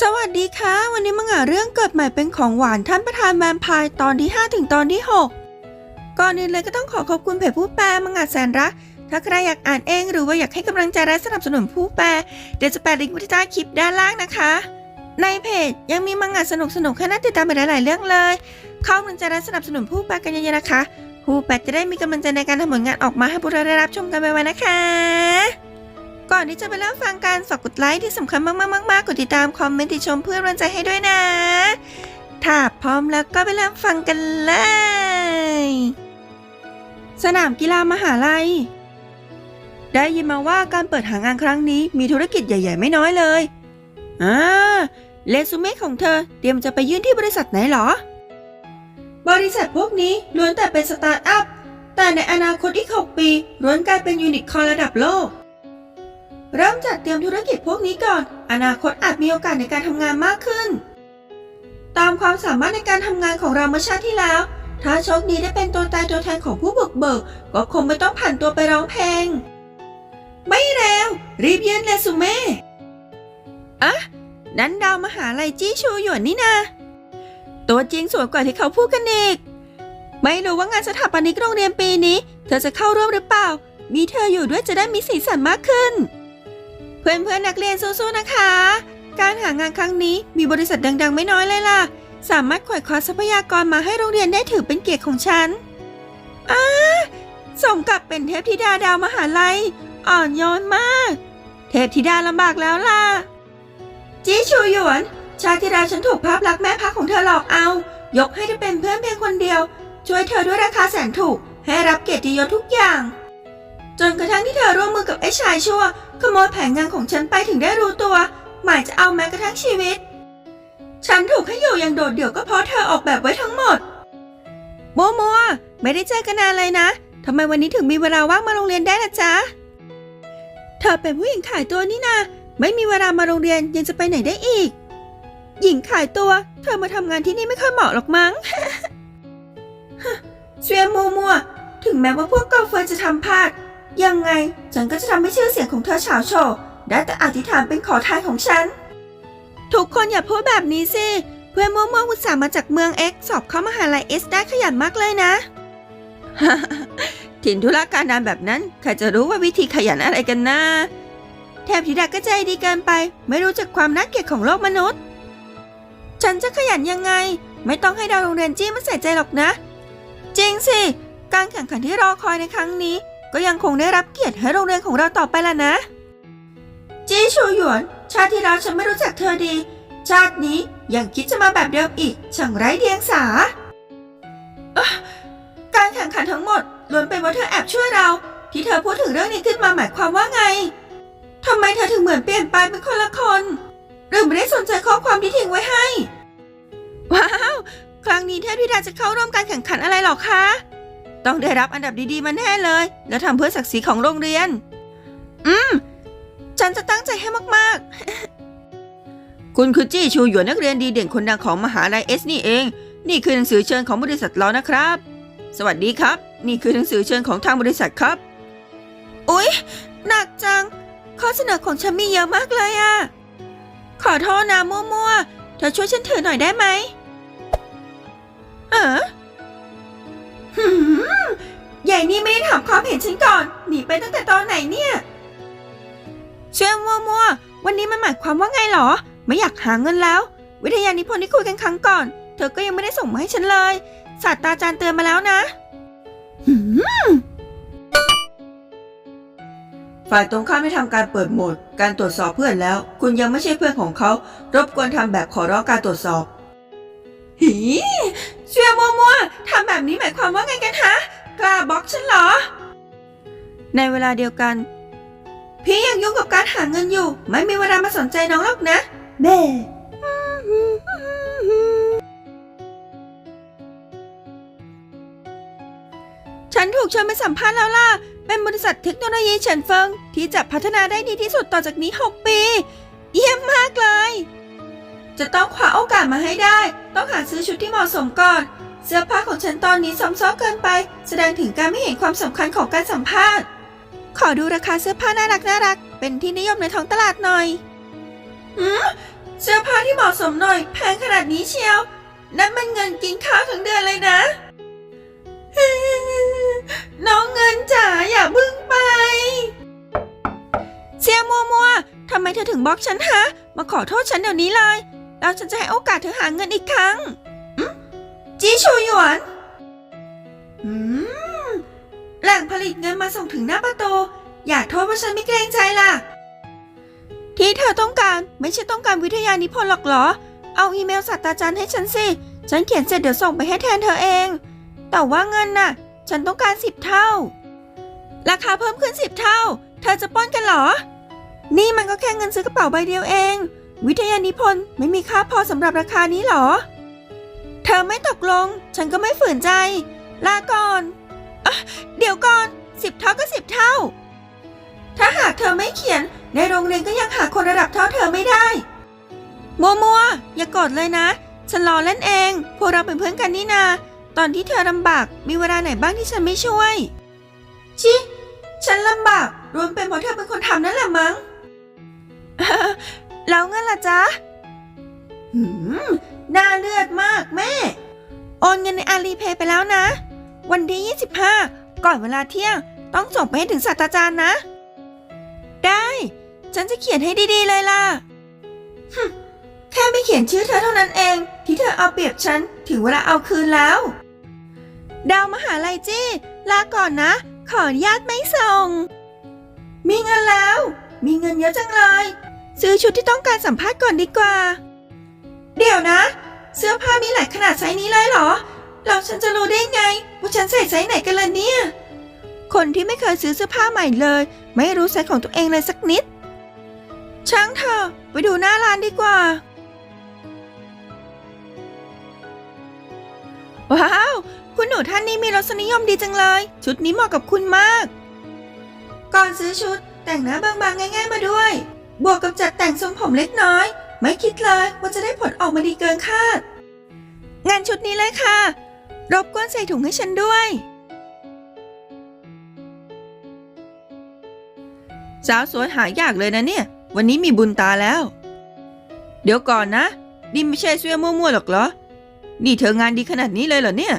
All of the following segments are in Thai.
สวัสดีค่ะ วันนี้มังงะเรื่องเกิดใหม่เป็นของหวานท่านประธานแวมไพร์ตอนที่ 5 ถึงตอนที่ 6 ก่อนอื่นเลยก็ต้องขอขอบคุณเพจผู้แปลมังงะแสนรัก ถ้าใครอยากอ่านเองหรือว่าอยากให้กำลังใจและสนับสนุนผู้แปล เดี๋ยวจะแปะลิงก์ไว้ที่ใต้คลิปด้านล่างนะคะ ในเพจยังมีมังงะสนุกๆให้น่าติดตามไปหลาย ๆ เรื่องเลย เข้ากำลังใจและสนับสนุนผู้แปลกันเยอะๆนะคะ ผู้แปลจะได้มีกำลังใจในการทำผลงานออกมาให้พวกเราได้รับชมกันไวๆนะคะ ก่อนที่จะไปเริ่มฟังการฝากกดไลค์ที่สำคัญมากๆๆๆกดติดตามคอมเมนต์ติชมเพื่อเป็นกำลังใจให้ด้วยนะ ถ้าพร้อมแล้วก็ไปเริ่มฟังกันเลย สนามกีฬามหาลัย ได้ยินมาว่าการเปิดหางานครั้งนี้มีธุรกิจใหญ่ ๆ ไม่น้อยเลยอ่าเรซูเม่ของเธอเตรียมจะไปยื่นที่บริษัทไหนหรอ บริษัทพวกนี้ล้วนแต่เป็นสตาร์ทอัพ แต่ในอนาคตอีก 6 ปีล้วนกลายเป็นยูนิคอร์ระดับโลก เริ่มจัดเตรียมธุรกิจพวกนี้ก่อน อนาคตอาจมีโอกาสในการทำงานมากขึ้น ตามความสามารถในการทำงานของเราเมื่อชาติที่แล้ว ถ้าโชคดีได้เป็นตัวตายตัวแทนของผู้บุกเบิก ก็คงไม่ต้องผ่านตัวไปร้องเพลง ไม่เร็ว รีบยื่นเรซูเม่อะนั้นดาวมหาลัยจี้ชูหยวนนี่นาตัวจริงสวยกว่าที่เขาพูดกันอีก ไม่รู้ว่างานสถาปนิกโรงเรียนปีนี้ เธอจะเข้าร่วมหรือเปล่า มีเธออยู่ด้วยจะได้มีสีสันมากขึ้น เพื่อนๆนักเรียนสู้ๆนะคะ การหางานครั้งนี้มีบริษัทดังๆ ไม่น้อยเลยล่ะ สามารถขวายคว้าทรัพยากรมาให้โรงเรียนได้ถือเป็นเกียรติของฉันอ้าสมกับเป็นเทพธิดาดาวมหาลัย อ่อนโยนมาก เทพธิดาลำบากแล้วล่ะ จีชูหยวน ชาติที่แล้วฉันถูกภาพลักษณ์แม่พักของเธอหลอกเอา ยกให้ได้เป็นเพื่อนเพียงคนเดียว ช่วยเธอด้วยราคาแสนถูก ให้รับเกียรติยศทุกอย่าง จนกระทั่งที่เธอร่วมมือกับไอ้ชายชั่ว ขโมยแผนงานของฉันไปถึงได้รู้ตัว หมายจะเอาแม้กระทั่งชีวิต ฉันถูกให้อยู่อย่างโดดเดี่ยวก็เพราะเธอออกแบบไว้ทั้งหมด โมัวมัวๆไม่ได้เจอกันนานเลยนะทำไมวันนี้ถึงมีเวลาว่างมาโรงเรียนได้ล่ะจ๊ะ เธอเป็นผู้หญิงขายตัวนี่นาไม่มีเวลามาโรงเรียนยังจะไปไหนได้อีก หญิงขายตัว เธอมาทำงานที่นี่ไม่ค่อยเหมาะหรอกมั้งเชียมัวมัวถึงแม้ว่าพวกกาเฟยจะทำพลาด ยังไงฉันก็จะทำให้ชื่อเสียงของเธอเฉาวโชว์ได้แต่อธิษฐานเป็นขอทานของฉัน ทุกคนอย่าพูดแบบนี้สิ เพื่อนมัวมัวๆอุตส่าห์มาจากเมือง X สอบเข้ามหาลัย S ได้ขยันมากเลยนะ ถิ่นธุรการดานแบบนั้นใครจะรู้ว่าวิธีขยันอะไรกันนะแทบธิดาก็ใจดีเกินไป ไม่รู้จักความน่าเกลียดของโลกมนุษย์ ฉันจะขยันยังไง ไม่ต้องให้ดาวโรงเรียนจี้มาใส่ใจหรอกนะ จริงสิ การแข่งขันที่รอคอยในครั้งนี้ ก็ยังคงได้รับเกียรติให้โรงเรียนของเราต่อไปล่ะนะ จี้ชูหยวน ชาติที่แล้วฉันไม่รู้จักเธอดี ชาตินี้ยังคิดจะมาแบบเดิมอีก ช่างไร้เดียงสาเอ้อการแข่งขันทั้งหมดล้วนเป็นเพราะเธอแอบช่วยเรา ที่เธอพูดถึงเรื่องนี้ขึ้นมาหมายความว่าไงทำไมเธอถึงเหมือนเปลี่ยนไปเป็นคนละคน หรือไม่ได้สนใจข้อความที่ทิ้งไว้ให้ ว้าว ครั้งนี้เทพธิดาจะเข้าร่วมการแข่งขันอะไรหรอคะ ต้องได้รับอันดับดีๆมาแน่เลย แล้วทำเพื่อศักดิ์ศรีของโรงเรียน อืม ฉันจะตั้งใจให้มากๆ คุณคือจี้ชูหยวนนักเรียนดีเด่นคนดังของมหาลัยเอสนี่เอง นี่คือหนังสือเชิญของบริษัทเรานะครับ สวัสดีครับ นี่คือหนังสือเชิญของทางบริษัทครับ อุ๊ย หนักจัง ข้อเสนอของฉันมีเยอะมากเลยอะขอโทษนะมั่วๆ เธอช่วยฉันถือหน่อยได้ไหมเออหืม ใหญ่นี่ไม่ได้ถามความเห็นฉันก่อน หนีไปตั้งแต่ตอนไหนเนี่ยเชื่อมั่วๆวันนี้มันหมายความว่าไงหรอ ไม่อยากหาเงินแล้ว วิทยานิพนธ์ที่คุยกันครั้งก่อน เธอก็ยังไม่ได้ส่งมาให้ฉันเลยศาสตราจารย์เตือนมาแล้วนะหืมฝ่ายตรงข้ามได้ทำการเปิดโหมด การตรวจสอบเพื่อนแล้ว คุณยังไม่ใช่เพื่อนของเขา รบกวนทำแบบขอร้องการตรวจสอบ หีเชื่อมัวมัวๆทำแบบนี้หมายความว่าไงกันฮะกล้า บล็อกฉันเหรอ ในเวลาเดียวกัน พี่ยังยุ่งกับการหาเงินอยู่ ไม่มีเวลามาสนใจน้องหรอกนะแม่ฉันถูกเชิญไปสัมภาษณ์แล้วล่ะ เป็นบริษัทเทคโนโลยีเฉินเฟิง ที่จะพัฒนาได้ดีที่สุดต่อจากนี้ 6 ปี เยี่ยมมากเลย จะต้องคว้าโอกาสมาให้ได้ ต้องหาซื้อชุดที่เหมาะสมก่อน เสื้อผ้าของฉันตอนนี้ซ้ำซ้อเกินไป แสดงถึงการไม่เห็นความสำคัญของการสัมภาษณ์ ขอดูราคาเสื้อผ้าน่ารักน่ารัก เป็นที่นิยมในท้องตลาดหน่อยหืมเสื้อผ้าที่เหมาะสมหน่อย แพงขนาดนี้เชียวนั่นมันเงินกินข้าวทั้งเดือนเลยนะ น้องเงินจ๋าอย่าบึ้งไป เสียมัวมัวๆทำไมเธอถึงบล็อกฉันฮะ มาขอโทษฉันเดี๋ยวนี้เลย แล้วฉันจะให้โอกาสเธอหาเงินอีกครั้งอืมจี ชูหยวน อืม แหล่งผลิตเงินมาส่งถึงหน้าประตู อยากโทษว่าฉันไม่เกรงใจล่ะ ที่เธอต้องการไม่ใช่ต้องการวิทยานิพนธ์หรอกเหรอ เอาอีเมลศาสตราจารย์ให้ฉันสิ ฉันเขียนเสร็จเดี๋ยวส่งไปให้แทนเธอเอง แต่ว่าเงินน่ะ ฉันต้องการสิบเท่า ราคาเพิ่มขึ้นสิบเท่า เธอจะป้อนกันเหรอ นี่มันก็แค่เงินซื้อกระเป๋าใบเดียวเอง วิทยานิพนธ์ไม่มีค่าพอสำหรับราคานี้หรอ เธอไม่ตกลง ฉันก็ไม่ฝืนใจ ลาก่อนอะเดี๋ยวก่อนสิบเท่าก็สิบเท่า ถ้าหากเธอไม่เขียน ในโรงเรียนก็ยังหาคนระดับเท่าเธอไม่ได้ มัวมัวๆอย่ากดเลยนะ ฉันรอเล่นเอง พวกเราเป็นเพื่อนกันนี่นา ตอนที่เธอลำบากมีเวลาไหนบ้างที่ฉันไม่ช่วย ชิ ฉันลำบากรวมเป็นเพราะเธอเป็นคนทำนั่นแหละมั้ง แล้วเงินล่ะจ๊ะหืม น่าเลือดมากแม่ โอนเงินในอาลีเพย์ไปแล้วนะ วันที่ 25 ก่อนเวลาเที่ยง ต้องส่งไปให้ถึงศาสตราจารย์นะ ได้ ฉันจะเขียนให้ดีๆเลยล่ะฮึ่มแค่ไม่เขียนชื่อเธอเท่านั้นเอง ที่เธอเอาเปรียบฉันถึงเวลาเอาคืนแล้ว ดาวมหาลัยจี้ ลาก่อนนะ ขออนุญาตไม่ส่ง มีเงินแล้ว มีเงินเยอะจังเลย ซื้อชุดที่ต้องการสัมภาษณ์ก่อนดีกว่า เดี๋ยวนะ เสื้อผ้ามีหลายขนาดไซส์นี้เลยเหรอแล้วฉันจะรู้ได้ไงว่าฉันใส่ไซส์ไหนกันล่ะเนี่ย คนที่ไม่เคยซื้อเสื้อผ้าใหม่เลย ไม่รู้ไซส์ของตัวเองเลยสักนิด ช่างเถอะไปดูหน้าร้านดีกว่า ว้าว คุณหนูท่านนี้มีรสนิยมดีจังเลย ชุดนี้เหมาะกับคุณมาก ก่อนซื้อชุดแต่งหน้าบางๆง่าย ๆ มาด้วย บวกกับจัดแต่งทรงผมเล็กน้อย ไม่คิดเลยว่าจะได้ผลออกมาดีเกินคาด งานชุดนี้เลยค่ะ รบกวนใส่ถุงให้ฉันด้วย สาวสวยหายากเลยนะเนี่ย วันนี้มีบุญตาแล้ว เดี๋ยวก่อนนะ นี่ไม่ใช่เสื้อมั่วๆหรอกเหรอ นี่เธองานดีขนาดนี้เลยเหรอเนี่ย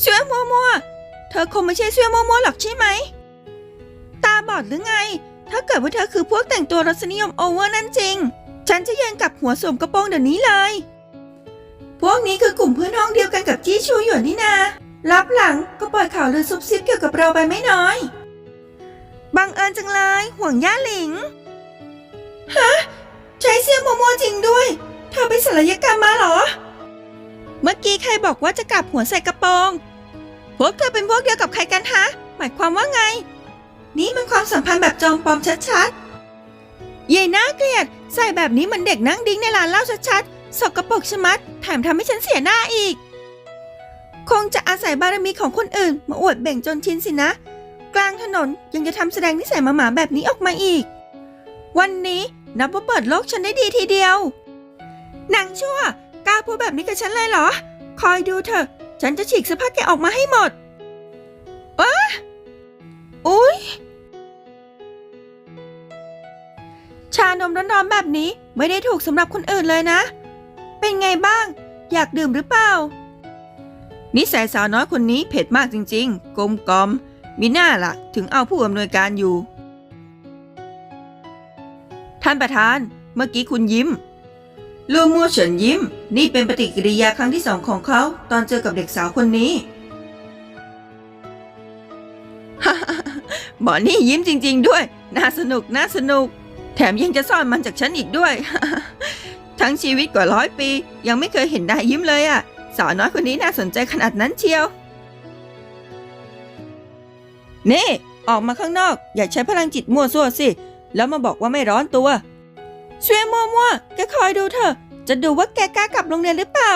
เสื้อมั่วๆ เธอคงไม่ใช่เสื้อมั่วๆหรอกใช่ไหม ตาบอดหรือไง ถ้าเกิดว่าเธอคือพวกแต่งตัวรสนิยมโอเวอร์นั่นจริง ฉันจะยืนกลับหัวสวมกระโปรงเดี๋ยวนี้เลย พวกนี้คือกลุ่มเพื่อนห้องเดียวกันกับจี้ชูหยวนนี่นารับหลังก็ปล่อยข่าวลือซุบซิบเกี่ยวกับเราไปไม่น้อย บังเอิญจังเลย ห่วงย่าหลิง ฮะ ใช้เสื้อโมโมจริงด้วย เธอไปศัลยกรรมมาเหรอ เมื่อกี้ใครบอกว่าจะกลับหัวใส่กระโปรง พวกเธอเป็นพวกเดียวกับใครกันฮะ หมายความว่าไง นี่มันความสัมพันธ์แบบจอมปลอมชัดๆ เย่น่าเกลียด ใส่แบบนี้เหมือนเด็กนั่งดิ้งในร้านเหล้าชัดๆ สกปรกชะมัด แถมทำให้ฉันเสียหน้าอีก คงจะอาศัยบารมีของคนอื่น มาอวดเบ่งจนชินสินะ กลางถนนยังจะทำแสดงนิสัยหมาๆแบบนี้ออกมาอีก วันนี้นับว่าเปิดโลกฉันได้ดีทีเดียวนังชั่วกล้าพูดแบบนี้กับฉันเลยเหรอ คอยดูเถอะ ฉันจะฉีกเสื้อผ้าแกออกมาให้หมด เออ นมร้อนๆแบบนี้ไม่ได้ถูกสำหรับคนอื่นเลยนะ เป็นไงบ้าง อยากดื่มหรือเปล่า นิสัยสาวน้อยคนนี้เผ็ดมากจริง ๆ กลมกลอมมีหน้าล่ะ ถึงเอาผู้อำนวยการอยู่ ท่านประธาน เมื่อกี้คุณยิ้มลูมัวเฉินยิ้ม นี่เป็นปฏิกิริยาครั้งที่สองของเขา ตอนเจอกับเด็กสาวคนนี้หมอนี่ยิ้มจริง ๆ ด้วย น่าสนุก น่าสนุก แถมยังจะซ่อนมันจากฉันอีกด้วย ทั้งชีวิตกว่าร้อยปี ยังไม่เคยเห็นนายยิ้มเลยอะ่ะ สาวน้อยคนนี้น่าสนใจขนาดนั้นเชียว นี่ ออกมาข้างนอก อย่าใช้พลังจิตมั่วซั่วสิ แล้วมาบอกว่าไม่ร้อนตัวช่วยมั่วๆแกคอยดูเถอะ จะดูว่าแกกล้ากลับโรงเรียนหรือเปล่า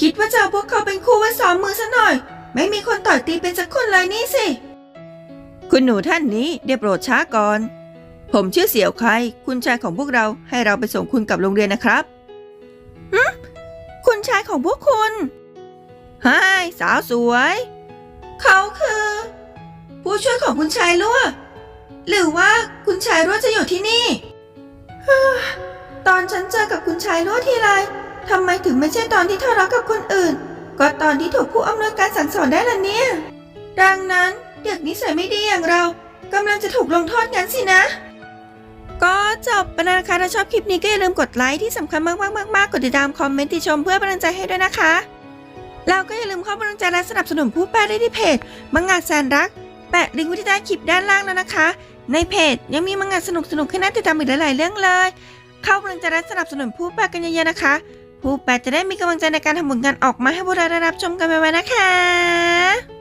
คิดว่าจะเอาพวกเขาเป็นครูไว้ซ้อมมือซะหน่อย ไม่มีคนต่อยตีเป็นสักคนเลยนี่สิ คุณหนูท่านนี้ได้โปรดช้าก่อน ผมชื่อเสี่ยวไคคุณชายของพวกเราให้เราไปส่งคุณกลับโรงเรียนนะครับหืคุณชายของพวกคุณฮายสาวสวย เขาคือ ผู้ช่วยของคุณชายลั่ว หรือว่าคุณชายรั่วจะอยู่ที่นี่ ตอนฉันเจอกับคุณชายรั่วทีไรทำไมถึงไม่ใช่ตอนที่ทะเลาะกับคนอื่น ก็ตอนที่ถูกผู้อำนวยการสั่งสอนได้ล่ะเนี่ย ดังนั้นเด็กนิสัยไม่ดีอย่างเรากำลังจะถูกลงโทษงั้นสินะ ก็จบไปแล้วนะคะถ้าชอบคลิปนี้ก็อย่าลืมกดไลค์ที่สำคัญมากๆๆๆกดติดตามคอมเมนต์ติชมเพื่อเป็นกำลังใจให้ด้วยนะคะแล้วก็อย่าลืมเข้ากำลังใจและสนับสนุนผู้แปลได้ที่เพจมังงะแสนรัก แปะลิงก์ไว้ที่ใต้คลิปด้านล่างแล้วนะคะ ในเพจยังมีมังงะสนุกๆให้น่าติดตามอีกหลายๆเรื่องเลย เข้ากำลังใจและสนับสนุนผู้แปลกันเยอะๆนะคะ ผู้แปลจะได้มีกำลังใจในการทำผลงานออกมาให้พวกเราได้รับชมกันไปๆนะคะ